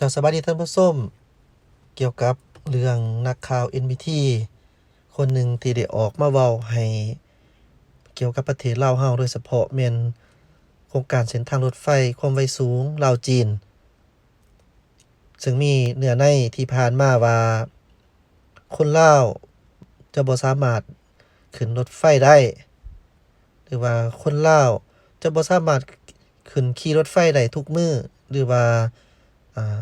จากสบายดีท่านผู้ชมเกี่ยวกับเรื่องนักข่าว NBT คนหนึ่งที่ได้ออกมาเว้าให้เกี่ยวกับประเทศลาวเฮาโดยเฉพาะแม่นโครงการเส้นทางรถไฟความไวสูงลาวจีน ซึ่งมีเนื้อในที่ผ่านมาว่า คนลาวจะบ่สามารถขึ้นรถไฟได้ หรือว่าคนลาวจะบ่สามารถขึ้นขี่รถไฟได้ทุกมือหรือว่า อ่า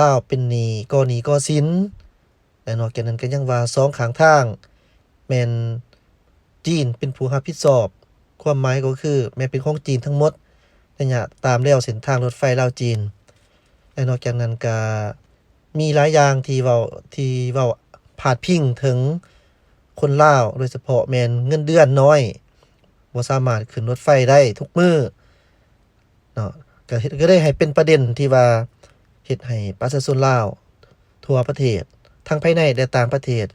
ลาวเป็นหนีก่อหนีก่อสินและนอกจากนั้นก็ยังว่าสองข้างทางแมนจีนเป็นผู้รับผิดชอบ ความหมายก็คือแมนเป็นของจีนทั้งหมดระยะตามแล้วเส้นทางรถไฟลาวจีน และนอกจากนั้นก็มีหลายอย่างที่เว้าที่เว้าพาดพิงถึงคนลาวโดยเฉพาะแมนเงินเดือนน้อยบ่สามารถขึ้นรถไฟได้ทุกมื้อเนาะก็เฮ็ดก็ได้ให้เป็นประเด็นที่ว่า เฮ็ดให้ประชาชนลาว ทั่วประเทศ ทั้งภายในและต่างประเทศ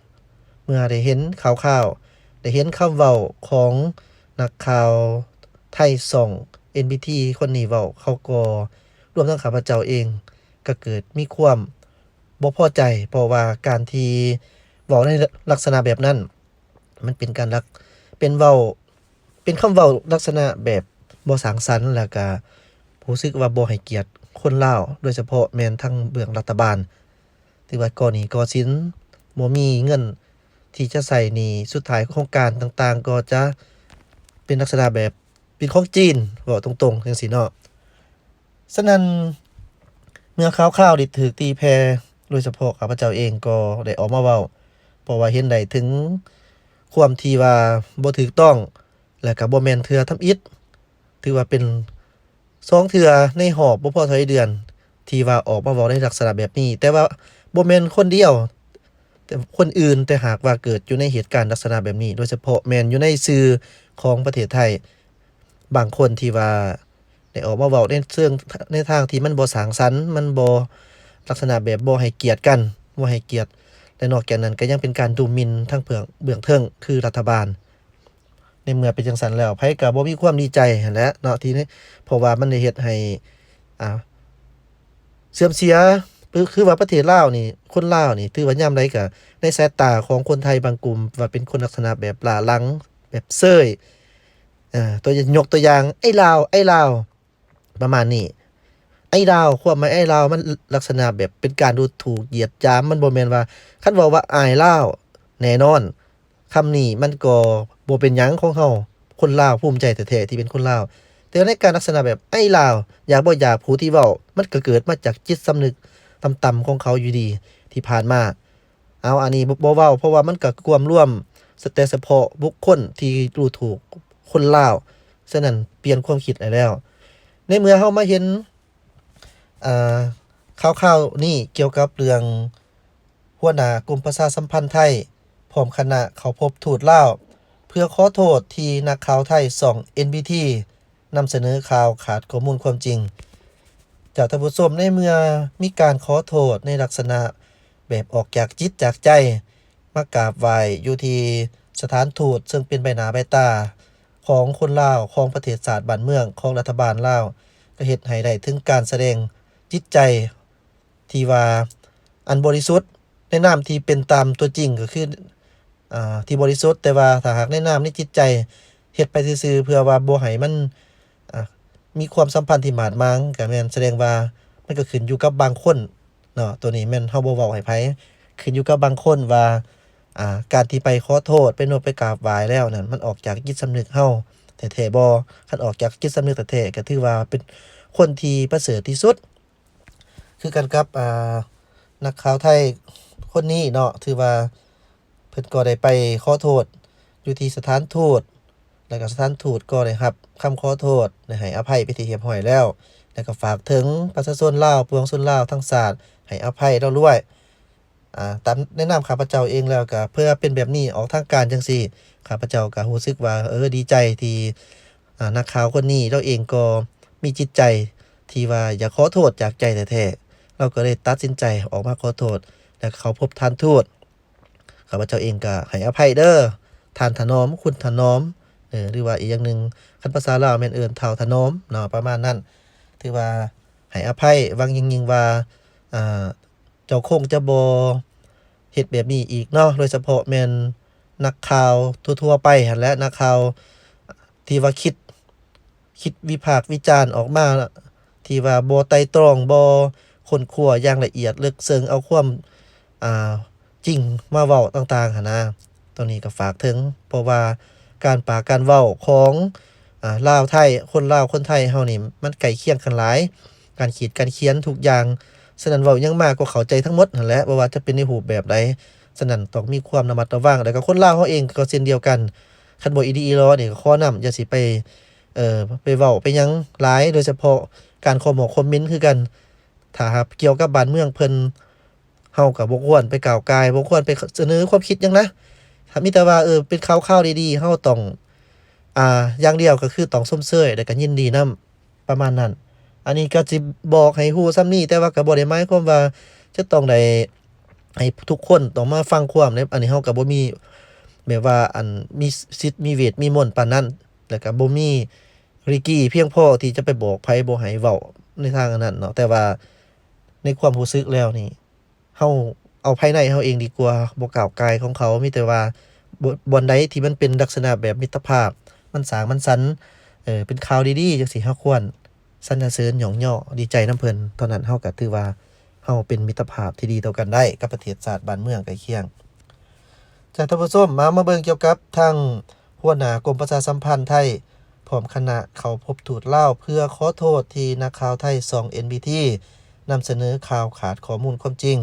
เมื่อได้เห็นข่าวๆได้เห็นคำเว้าของนักข่าวไทยส่อง NBT คนนี้เว้าเขาก็รวมทั้งข้าพเจ้าเอง ก็เกิดมีความบ่พอใจ เพราะว่าการที่เว้าในลักษณะแบบนั้น มันเป็นการลักเป็นเว้าเป็นคำเว้าลักษณะแบบบ่สร้างสรรค์แล้วก็รู้สึกว่าบ่ให้เกียรติ คนลาวโดยเฉพาะแมนทั้งเบื้องรัฐบาลที่ว่าก่อหนี้ก่อสินบ่มีเงินที่จะใช้หนี้สุดท้ายโครงการต่างๆ ก็จะเป็นลักษณะแบบเป็นของจีนเว้าตรงๆจังซี่เนาะฉะนั้นเมื่อข่าวๆได้ถูกตีแผ่โดยเฉพาะข้าพเจ้าเองก็ได้ออกมาเว้าเพราะว่าเห็นได้ถึงความที่ว่าบ่ถูกต้อง และก็บ่แม่นเทื่อทำอิฐถือว่าเป็น สองเทื่อในหอบบ่พอเท่าเดือน ที่ว่าออกมาเว้าในลักษณะแบบนี้ แต่ว่าบ่แม่นคนเดียว แต่คนอื่นแต่หากว่าเกิดอยู่ในเหตุการณ์ลักษณะแบบนี้ โดยเฉพาะแมนอยู่ในสื่อของประเทศไทย บางคนที่ว่าได้ออกมาเว้าในเชิงในทางที่มันบ่สางสรรค์มันบ่ลักษณะแบบบ่ให้เกียรติกันบ่ให้เกียรติและนอกจากนั้นก็ยังเป็นการดูหมิ่นทั้งเบื้องเบื้องเทิงคือรัฐบาล ในเมื่อเป็นจังซั่นแล้วไผก็บ่มีความดีใจนแหละเนาะทีนี้เพราะว่ามันได้เฮ็ดให้อ่าเสื่อมเสียคือว่าประเทศลาวนี่คนลาวนี่ถือว่ายามใดก็ในสายตาของคนไทยบางกลุ่ม ว่าเป็นคนลักษณะแบบหล้าลังแบบเซยเอ่อตัวยกตัวอย่างไอ้ลาวไอ้ลาวประมาณนี้ไอ้ลาวความหมายไอ้ลาวมันลักษณะแบบเป็นการดูถูกเหยียดหยามมันบ่แม่นว่าคันเว้าว่าอายลาวแน่นอนคำนี้มันก็ บ่เป็นหยังของเฮาคนลาวภูมิใจแท้ๆที่เป็นคนลาวแต่ในการลักษณะแบบไอ้ลาว อยากบ่อยากผู้ที่เว้ามันก็เกิดมาจากจิตสำนึกต่ำๆของเขาอยู่ดีที่ผ่านมา เอาอันนี้บ่บ่เว้าเพราะว่ามันก็ความร่วมสแต่เฉพาะบุคคลที่ดูถูกคนลาวฉะนั้นเปลี่ยนความคิดได้แล้ว ในเมื่อเฮามาเห็นอ่าข่าวๆนี่เกี่ยวกับเรื่องหัวหน้ากรมประชาสัมพันธ์ไทยพร้อมคณะเขาพบทูตลาว พื่อขอโทษที่นักข่าวไทยส่อง NBT นำเสนอข่าวขาดข้อมูลความจริง จากท่านผู้ชมในเมื่อมีการขอโทษในลักษณะแบบออกจากจิตจากใจ มากราบไหว้อยู่ที่สถานทูตซึ่งเป็นใบหน้าใบตา ของคนลาวของประเทศศาสตร์บ้านเมืองของรัฐบาลลาวก็เฮ็ดให้ได้ถึงการแสดงจิตใจที่ว่าอันบริสุทธิ์ในนามที่เป็นตามตัวจริงก็คือ อ่าที่บริสุทธิ์แต่ว่าถ้าหากในนามในจิตใจเฮ็ดไปซื่อๆเพื่อว่าบ่ให้มันอ่ามีความสัมพันธ์ที่หมาดมางก็แม่นแสดงว่ามันก็ขึ้นอยู่กับบางคนเนาะตัวนี้แม่นเฮาบ่เว้าให้ไผขึ้นอยู่กับบางคนว่าอ่าการที่ไปขอโทษไปโนไปกราบไหว้แล้วนั่นมันออกจากจิตสำนึกเฮาแท้ๆบ่คันออกจากจิตสำนึกแท้ๆก็ถือว่าเป็นคนที่ประเสริฐที่สุด คือกันกับอ่านักข่าวไทยคนนี้เนาะถือว่า พิ่นก็ได้ไปขอโทษอยู่ที่สถานทูตแล้วก็สถานทูตก็ได้รับคำขอโทษได้ให้อภัยไปที่เรียบร้อยแล้ว แล้วก็ฝากถึงประชาชนลาวปวงชนลาวทั้งศาสตร์ให้อภัยเราด้วยอ่าตามแนะนำข้าพเจ้าเองแล้วก็เพื่อเป็นแบบนี้ออกทางการจังซี่ข้าพเจ้าก็รู้สึกว่าเออดีใจที่อ่านักข่าวคนนี้เราเองก็มีจิตใจที่ว่าอยากขอโทษจากใจแท้ๆเราก็เลยตัดสินใจออกมาขอโทษแล้วเขาพบทานทูต ข้าพเจ้าเองก็ให้อภัยเด้อทานถนอมคุณถนอมเออหรือว่าอีกอย่างหนึ่งคันภาษาลาวแม่นเอิ้นเท่าถนอมเนาะประมาณนั้นถือว่าให้อภัยวังยิงยิงว่าอ่าเจ้าคงจะบ่เฮ็ดแบบนี้อีกเนาะโดยเฉพาะแม่นนักข่าวทั่วๆไปหันและนักข่าวที่ว่าคิดคิดวิพากษ์วิจารณ์ออกมาที่ว่าบ่ไต่ตรองบ่ค้นคว้าอย่างละเอียดลึกซึ้งเอาความอ่า จริงมาเว้าต่างๆหนะตรงนี้ก็ฝากถึง เพราะว่าการปากการเว้าของอ่าลาวไทยคนลาวคนไทยเฮานี่มันใกล้เคียงกันหลาย การขีดการเขียนทุกอย่างฉะนั้นเว้ายังมากก็เข้าใจทั้งหมดนั่นแหละบ่ว่าจะเป็นในรูปแบบใดฉะนั้นต้องมีความระมัดระวังแล้วก็คนลาวเฮาเองก็เช่นเดียวกันคันบ่อีดีอีรอนี่ก็ขอนํอย่าสิไปเอ่อไปเว้าไปยังหลายโดยเฉพาะการคอมคอมเมนต์คือกันถ้าหากเกี่ยวกับบ้านเมืองเพิ่น เฮาก็บ่ควรไปกล่าวกายบ่ควรไปเสนอความคิดยังนะถ้ามีแต่ว่าเออเป็นข่าวๆดีๆเฮาต้องอ่าอย่างเดียวก็คือต้องส้มเชยแล้วก็ยินดีนํประมาณนั้น อันนี้ก็สิบอกให้ฮู้ซ้ำนี้แต่ว่าก็บ่ได้หมายความว่าจะต้องได้ให้ทุกคนต้องมาฟังความในอันนี้เฮาก็บ่มีแบบว่าอันมีสิทธิ์มีเวทมีมนต์ปานนั้นแล้วก็บ่มีริกี้เพียงพอที่จะไปบอกไผบ่ให้เว้าในทางนนั้นเนาะแต่ว่าในความรู้สึกแล้วนี่ เฮาเอาภายในเฮาเองดีกว่าบ่กล่าวกายของเขามีแต่ว่าบ่อนใดที่มันเป็นลักษณะแบบมิตรภาพ มันสางมันสรรค์เออเป็นข่าวดีๆจังซี่เฮาควรสรรเสริญหยองย่อดีใจนํเพิ่นตอนนั้นเฮาก็ถือว่าเฮาเป็นมิตรภาพที่ดีต่อกันได้กับประเทศชาติบ้านเมืองใกล้เคียงจากท่านผู้ชมมามาเบิ่งเกี่ยวกับทางหัวหน้ากรมประชาสัมพันธ์ไทยพร้อมคณะเขาพบทูตเล่าเพื่อขอโทษที่นักข่าวไทย2 NBT นำเสนอข่าวขาดข้อมูลความจริง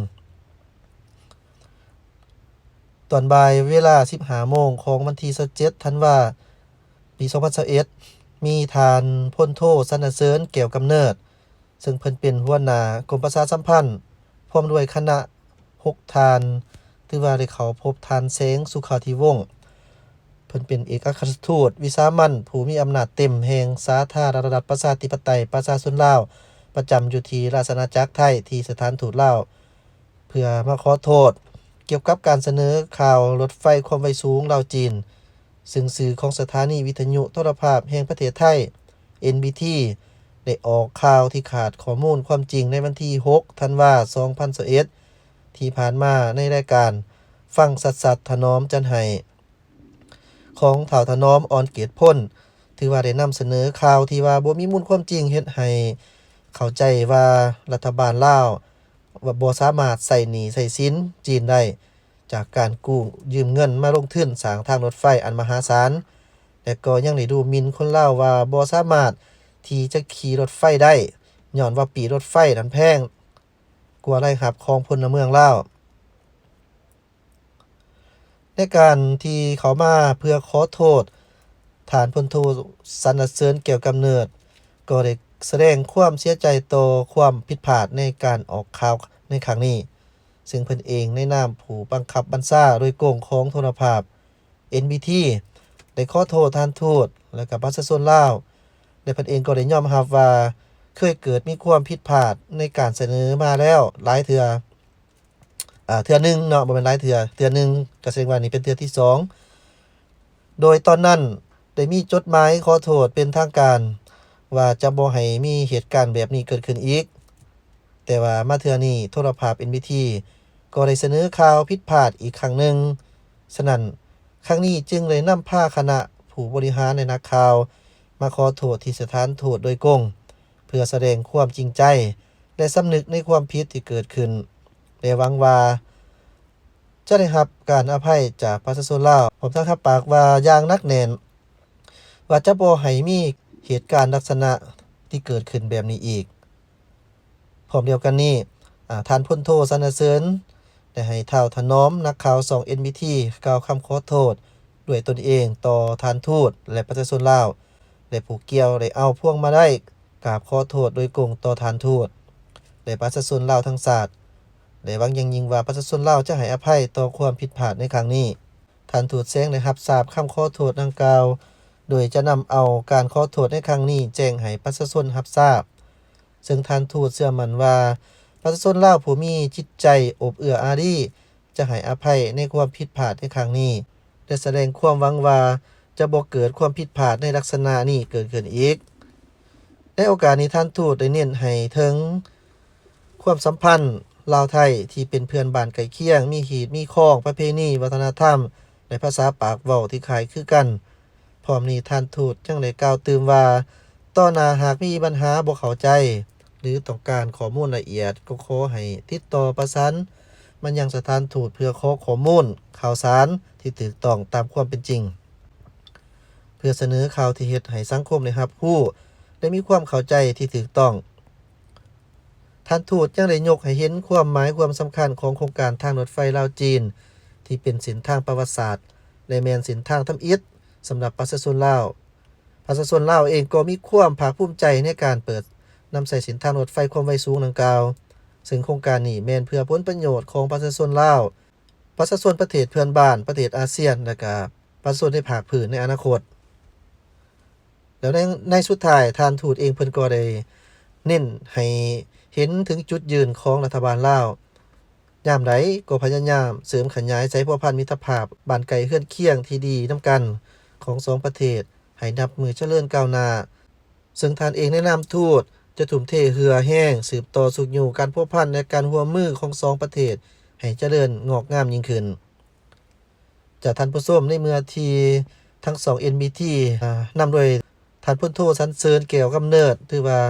ตอนบ่ายเวลา 15โมงของวันที่27ธันวาปี2021มีทานพลโทษสนเสริญเกี่ยวกำเนิด ซึ่งเพิ่นเป็นหัวหน้ากรมประชาสัมพันธ์พร้อมด้วยคณะ6ทานถือว่าได้เขาพบทานเสงสุขาธิวงศ์เพิ่นเป็นเอกอัครทูตวิสามันผู้มีอำนาจเต็มแห่งสาธารณรัฐประชาธิปไตยประชาชนลาว ประจำอยู่ที่ราชอาณาจักรไทยที่สถานทูตลาว เพื่อมาขอโทษ เกี่ยวกับการเสนอข่าวรถไฟความไวสูงลาวจีน ซึ่งสื่อของสถานีวิทยุโทรภาพแห่งประเทศไทย NBT ได้ออกข่าวที่ขาดข้อมูลความจริงในวันที่ 6 ธันวาคม 2021ที่ผ่านมาในรายการฟังสัตสัตถนอมจันไห้ของถ่าถนอมออนเกียรตพ่นถือว่าได้นำเสนอข่าวที่ว่าบ่มีมูลความจริงเฮ็ดให้เข้าใจว่ารัฐบาลลาว ว่าบ่สามารถใส่หนี้ใส่สินจีนได้ จากการกู้ยืมเงินมาลงทุนสร้างทางรถไฟอันมหาศาลและก็ยังได้ดูมินคนเล่าว่าบ่สามารถที่จะขี่รถไฟได้ย้อนว่าปีรถไฟนั้นแพงกว่าไรครับของพลเมืองเล่าในการที่เขามาเพื่อขอโทษ ฐานพลโทสรรเสริญเกี่ยวกับเนิด ก็ได้แสดงความเสียใจต่อความผิดพลาดในการออกข่าว ในครั้งนี้ ซึ่งเพิ่นเองในนามผู้บังคับบัญชาโดยโกงของโทรภาพ NBT ได้ขอโทษท่านทูตและกับประชาชนลาวและเพิ่นเองก็ได้ยอมรับว่าเคยเกิดมีความผิดพลาดในการเสนอมาแล้วหลายเทื่ออ่าเทื่อหนึงเนาะบ่แม่นหลายเทื่อเทื่อหนึงก็แสดงว่านี่เป็นเทื่อที่สองโดยตอนนั้นได้มีจดหมายขอโทษเป็นทางการ ว่าจะบ่ให้มีเหตุการณ์แบบนี้เกิดขึ้นอีก แต่ว่ามาเทือนี้โทรภาพ NBT ก็ได้เสนอข่าวผิดพลาดอีกครั้งหนึ่งฉะนั้นครั้งนี้จึงเลยนำพาคณะผู้บริหารในนักข่าว มาขอโทษที่สถานทูตโดยกง เพื่อแสดงความจริงใจ และสำนึกในความผิดที่เกิดขึ้นและหวังว่าจะได้รับการอภัยจากประชาชนลาวผมทั้งรับปากว่าอย่างนักแน่น ว่าจะบ่ให้มีเหตุการณ์ลักษณะที่เกิดขึ้นแบบนี้อีก พร้อมเดียวกันนี้อ่ท่านพลโทษสรรเสริญได้ให้เท่าถนอมนักข่าว2 NBT กล่าวคำขอโทษ ด้วยตนเองต่อทานทูตและประชาชนลาวและผู้เกี่ยวได้เอาพ่วงมาได้กราบขอโทษโดยกงต่อทานทูตและประชาชนลาวทั้งศาสตร์และวังยังยิงว่าประชาชนลาวจะให้อภัยต่อความผิดพลาดในครั้งนี้ทานทูตแซงได้รับทราบคำขอโทษดังกล่าว โดยจะนำเอาการขอโทษในครั้งนี้แจ้งให้ประชาชนรับทราบ ซึ่งท่านทูตเชื่อมั่นว่า ประชาชนลาวผู้มีจิตใจอบเอื้ออารีจะให้อภัยในความผิดพลาดในครั้งนี้และแสดงความหวังว่าจะบ่เกิดความผิดพลาดในลักษณะนี้เกิดขึ้นอีก ในโอกาสนี้ท่านทูตได้เน้นให้ถึงความสัมพันธ์ลาวไทยที่เป็นเพื่อนบ้านใกล้เคียง มีหีดมีข้องประเพณีวัฒนธรรม ในภาษาปากเว้าที่คล้ายคือกัน พร้อมนี้ท่านทูตจังได้กล่าวเตือนว่าต่อหน้าหากมีปัญหาบ่เข้าใจ หรือต้องการข้อมูลละเอียดก็ขอให้ติดต่อประสานมันยังสถานทูตเพื่อขอข้อมูล ข่าวสารที่ถูกต้องตามความเป็นจริง เพื่อเสนอข่าวที่เฮ็ดให้สังคมได้รับรู้และมีความเข้าใจที่ถูกต้องท่านทูตยังได้ยกให้เห็นความหมายความสำคัญของโครงการทางรถไฟลาวจีน ที่เป็นส้นทางประวัติศาสตร์และแมนส้นทางทำอิฐสำหรับประชาชนลาวประชาชนลาวเองก็มีความภาคภูมิใจในการเปิด นำใส่ส้นทางรถไฟความไวสูงดังกล่าว ซึ่งโครงการนี้แมนเพื่อผลประโยชน์ของประชาชนลาว ประชาชนประเทศเพื่อนบ้าน ประเทศอาเซียน และก็ประชาชนในภาคพื้นในอนาคต แล้วในในสุดท้ายท่านทูตเองเพิ่นก็ได้เน้นให้เห็นถึงจุดยืนของรัฐบาลลาวยามใดก็พยายามเสริมขยายใช้พัวพันธ์มิตรภาพบ้านไกลเฮือนเคียงที่ดีน้ำกันของสองประเทศให้นับมือเจริญก้าวหน้าซึ่งท่านเองแนะนำทูต จะทุ่มเทเหือแห้ง สืบต่อสุขอยู่การพัวพันในการหัวมือของสองประเทศ ให้เจริญงอกงามยิ่งขึ้น จากท่านผู้ชมในเมื่อทีทั้งสอง NBT อ่นำโดยท่านพลโทสันเสริญแก้วกำเนิด ถือว่า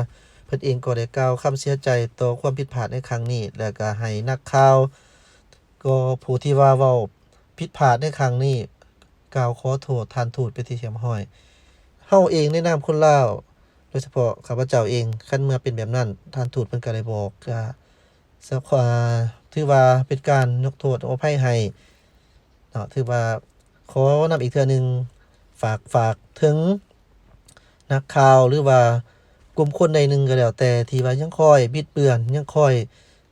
เพิ่นเองก็ได้กล่าวคำเสียใจต่อความผิดพลาดในครั้งนี้ และก็ให้นักข่าว ก็ผู้ที่ว่าเว้าผิดพลาดในครั้งนี้กล่าวขอโทษท่านทูตไปที่เทียมห้อยเฮาเองในนามคนลาว ดยเฉพาะข้าพเจ้าเองคันเมื่อเป็นแบบนั้นท่านทูตเพิ่นก็ได้บอกว่าสักว่าถือว่าเป็นการยกโทษอภัยให้เนาะถือว่าขอนำอีกเทื่อหนึงฝากฝากถึงนักข่าวหรือว่ากลุ่มคนใดหนึ่งก็แล้วแต่ที่ว่ายังคอยบิดเบือนยังคอย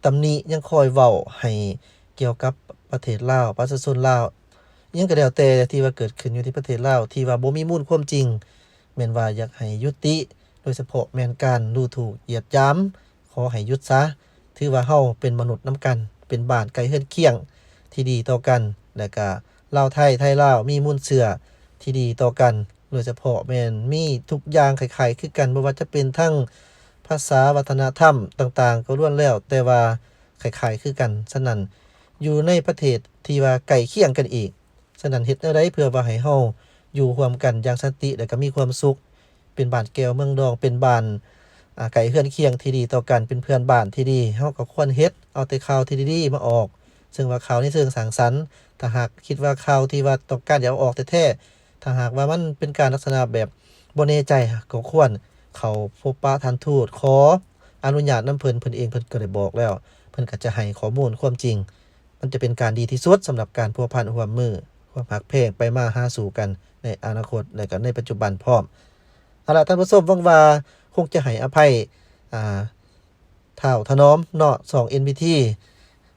ตำหนิยังคอยเว้าให้เกี่ยวกับประเทศลาวประชาชนลาวยังก็แล้วแต่ที่ว่าเกิดขึ้นอยู่ที่ประเทศลาวที่ว่าบ่มีมูลความจริงแม่นว่าอยากให้ยุติ โดยเฉพาะแมนการดูถูกเหยียดย้ำขอให้ยุดซะ ถือว่าเฮาเป็นมนุษย์นํกัน เป็นบ้านไกลเฮือนเคียง ที่ดีต่อกัน และก็ลาวไทยไทยลาวมีมูลเชื่อที่ดีต่อกัน โดยเฉพาะแมนมีทุกอย่างคล้ายๆคือกันบ่ว่าจะเป็นทั้งภาษาวัฒนธรรมต่างๆ ก็ล้วนแล้ว แต่ว่าคล้ายๆคือกันฉะนั้นอยู่ในประเทศที่ว่าใกล้เคียงกันอีกฉะนั้นเฮ็ดแนวใดเพื่อว่าให้เฮาอยู่ร่วมกันอย่างสันติและก็มีความสุข เป็นบ้านแก้วเมืองดองเป็นบ้านไก่เฮือนเคียงที่ดีต่อกันเป็นเพื่อนบ้านที่ดีเฮาก็ควรเฮ็ดเอาแต่ข่าวที่ดีๆมาออก ซึ่งว่าข่าวในเชิงสังสรรค์ถ้าหากคิดว่าข่าวที่ว่าต้องการจะเอาออกแท้ๆถ้าหากว่ามันเป็นการลักษณะแบบบ่แน่ใจก็ควรเขาพบปะทันทูตขออนุญาตนํเพิ่นเพิ่นเองเพิ่นก็ได้บอกแล้ว เพิ่นก็จะให้ข้อมูลความจริง มันจะเป็นการดีที่สุดสำหรับการพัวพันร่วมมือความหักเพลงไปมาหาสู่กันในอนาคตและก็ในปัจจุบันพร้อม เอาละท่านผู้ชมวังว่าคงจะให้อภัยอ่าเท่าถนอมเนาะสอง NBT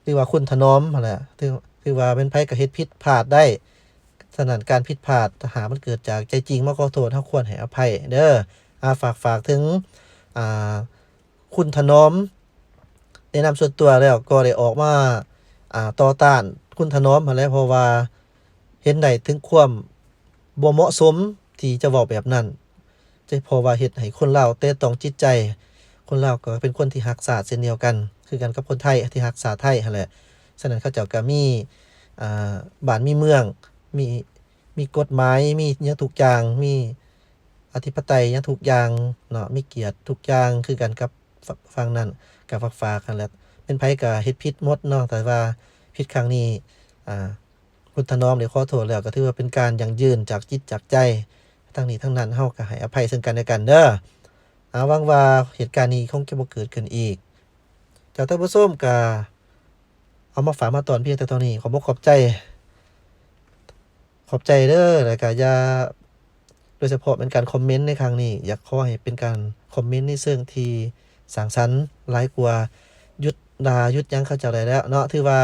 หรือว่าคุณถนอมนั่นแหละถือถือว่าเป็นไผกับเฮ็ดผิดพลาดได้ฉะนั้นการผิดพลาดถ้าหามันเกิดจากใจจริงมาขอโทษเฮาควรให้อภัย เด้ออาฝากฝากถึงอ่าคุณถนอมแนะนำส่วนตัวแล้วก็ได้ออกมาอ่าต่อต้านคุณถนอมหั้นแล้วเพราะว่าเห็นได้ถึงความบ่เหมาะสมที่จะเว้าแบบนั้น จะพราะว่าเฮ็ดให้คนลาวแต่ต้องจิตใจ คนลาวก็เป็นคนที่รักษาสตร์เช่นเดียวกัน คือกันกับคนไทยที่รักษาไทยหั่นแหละฉะนั้นเขาเจ้าก็มีอ่าบ้านมีเมืองมีมีกฎหมายมีหยังทุกอย่างมีอธิปไตยยังทุกอย่างเนาะมีเกียรติทุกอย่างคือกันกับฝฝั่งนั้นกับฝากฝากันแหละเป็นไผก็เฮ็ดผิดหมดเนาะแต่ว่าผิดครั้งนี้อ่าคุณถนอมได้ขอโทษแล้วก็ถือว่าเป็นการยังยืนจากจิตจากใจ ทั้งนี้ทั้งนั้นเฮาก็ให้อภัยซึ่งกันและกันเด้ออาวังว่าเหตุการณ์นี้คงจะบ่เกิดขึ้นอีก จากท่านผู้ชมก็เอามาฝากมาตอนเพียงแต่เท่านี้ขอบอกขอบใจ ขอบใจเด้อแล้วก็อย่าโดยเฉพาะเป็นการคอมเมนต์ในครั้งนี้ อยากขอให้เป็นการคอมเมนต์ในเชิงที่สร้างสรรค์หลายกว่ายุดดายุดยังเข้าเจ้าได้แล้ว เนาะถือว่า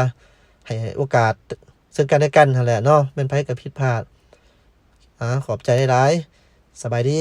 ให้โอกาสซึ่งกันและกันนั่นแหละเนาะเป็นไผกับผิดพลาด อ่าขอบใจได้หลายสบายดี